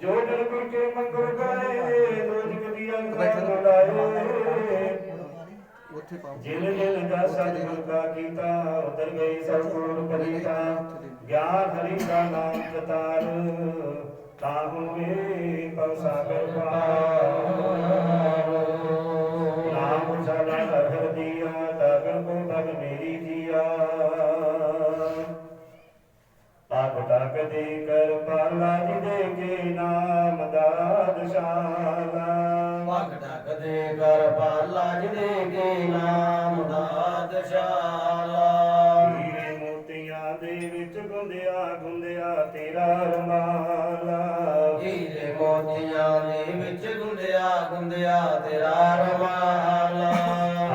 ਜੋ ਜਨ ਗੁਰ ਕੇ ਮੰਗਲ ਗਾਏ ਰੋਜ ਕਦੀ ਅੰਕਾ ਮਲਾਏ ਉੱਥੇ ਪਾਓ। ਜਿਨ ਜਿਨ ਦਾ ਸਤਿਗੁਰ ਕਾ ਕੀਤਾ ਉਤਰ ਗਈ ਸਭ ਗੁਰ ਪਰੀਤਾ ਗਿਆਨ ਹਰੀ ਦਾ ਨਾਮ ਜਤਾਰ। ਤਾਹੂ ਵੇ ਪਵ ਸਾਗਰ ਪਾਰ। ਆਪ ਤਕ ਦੇ ਕਰ ਪਾਲਾ ਜੀ ਦੇ ਕੇ ਨਾਮ ਦਾਦਸ਼ਾਲਾ ਭਗ ਢਕ ਦੇ ਕਰ ਪਾਲਾ ਜਿਹਦੇ ਕੇ ਨਾਮ ਦਾਦਸ਼ਾਲਾ ਹੀਰੇ ਮੋਤੀਆਂ ਦੇ ਵਿੱਚ ਗੁੰਦਿਆ ਗੁੰਦਿਆ ਤੇਰਾ ਰਮਾਲਾ। ਹੀਰੇ ਮੋਤੀਆਂ ਦੇ ਵਿੱਚ ਗੁੰਦਿਆ ਗੁੰਦਿਆ ਤੇਰਾ ਰਵਾਲਾ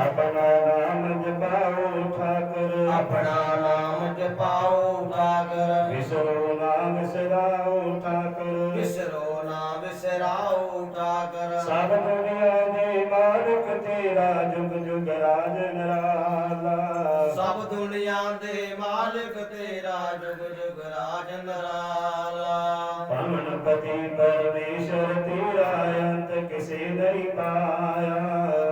ਆਪਣਾ ਨਾਮ ਜਪਾਓ ਠਾਕਰ। ਆਪਣਾ ਨਾਮ ਜਪਾਓ ਠਾਕਰ। ਵਿਸਰੋ ਸਭ ਦੁਨੀਆ ਦੇ ਮਾਲਕ ਤੇਰਾ ਜੁਗ ਜੁਗ ਰਾਜ ਨਰਾਲਾ ਸਭ ਦੁਨੀਆ ਦੇ ਮਾਲਕ ਤੇਰਾ ਜੁਗ ਜੁਗ ਰਾਜ ਨਰਾਲਾ। ਪਵਨ ਪਤੀ ਪਰਮੇਸ਼ਰ ਤੇਰਾ ਅੰਤ ਕਿਸੇ ਨਹੀਂ ਪਾਇਆ।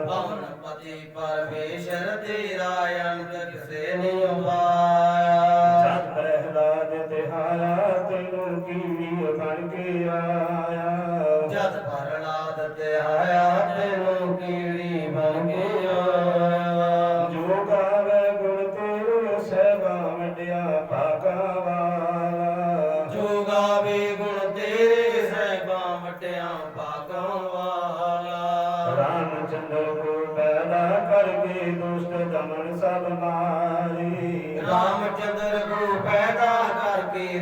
ਪਵਨ ਪਤੀ ਪਰਮੇਸ਼ਰ ਤੇਰਾ ਅੰਤ ਕਿਸੇ ਨਹੀਂ ਪਾਇਆ। ਜਦ ਪ੍ਰਹਿਲਾਦ ਤਿਹਾਇਆ ਤੈਨੂੰ ਕੀਵੀ ਬਣ ਕੇ ਆਇਆ ਭਾਗਾਂ ਵਾਲਾ। ਰਾਮਚੰਦਰ ਕੋ ਪੈਦਾ ਕਰਕੇ ਦੁਸ਼ਟ ਦਮਨ ਸਭ ਮਾਰੇ। ਰਾਮਚੰਦਰ ਕੋ ਪੈਦਾ ਕਰਕੇ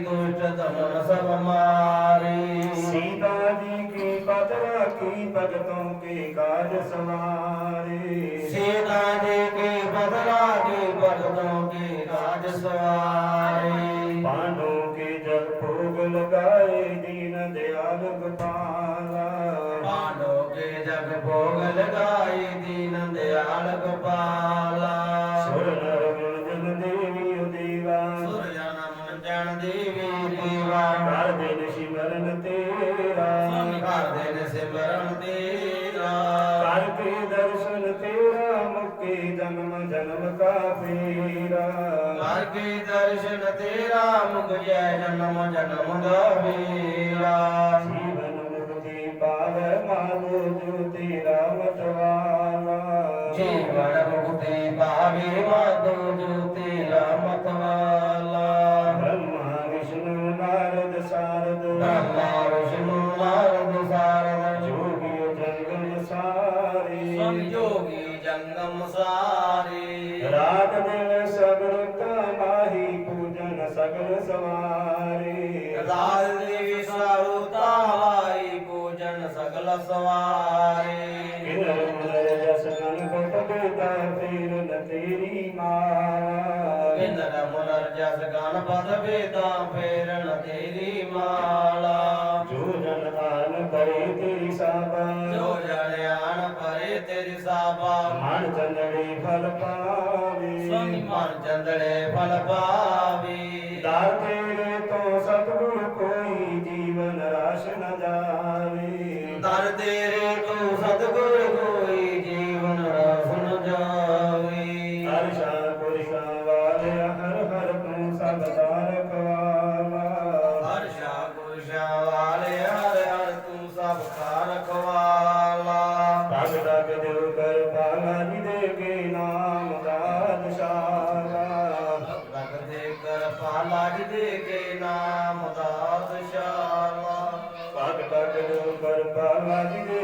ਜਨ ਭੋਗ ਲਗਾਈ ਦੀਨ ਦਿਆਲ ਗੋਪਾਲਾ। ਸੁਰ ਨਰ ਮਨ ਦੇਵੀ ਦੇਵਾ ਸੁਰ ਜਨ ਮਨ ਜਨ ਦੇਵੀ ਦੇਵਾ ਕਰ ਦੇਨ ਸਿਮਰਨ ਤੇਰਾ। ਕਰ ਦੇਨ ਸਿਮਰਨ ਤੇਰਾ। ਕਰ ਕੇ ਦਰਸ਼ਨ ਤੇਰਾ ਮੁਕਤੀ ਜਨਮ ਜਨਮ ਕਾ ਫੇਰਾ। ਕਰ ਕੇ ਦਰਸ਼ਨ ਤੇਰਾ ਮੁਕ ਜੈ ਜਨਮ ਜਨਮ ਦਾ ਫੇਰਾ। माधो जो तेरा मतवाला ब्रह्मा विष्णु नारद सारद ब्रह्मा विष्णु नारद सारद जोगी जंगल सारे संयोगी जंगम सारे दिन सगर माही पूजन सगर सवारे देवी सारुता आई पूजन सकल सवारे ਫੇਰਨ ਤੇਰੀ ਮਾਲਾ। ਜੋ ਜਨ ਆਨ ਤੇਰੀ ਸਾਬਾ। ਜੋ ਜਣਿਆਣ ਪਰੇ ਤੇਰੀ ਸਾਬਾ। ਮਨ ਚੰਦੜੀ ਫਲ ਪਾਵੇ। ਸੁਮੀ ਮਨ ਚੰਦੜੇ ਫਲ ਪਾਵੇ। ਦਾਰ ਤੇਰੇ ਦਾਦਸ਼ਾਲਾ ਰਗ ਦੇ ਕਰ ਪਾਲਾ ਦੇ ਕੇ ਨਾਮ ਦਾਦਸ਼ਾਲਾ ਤਗ ਭਗਤ ਦਿਲ ਕਰ ਪਾਲਾ ਦੇ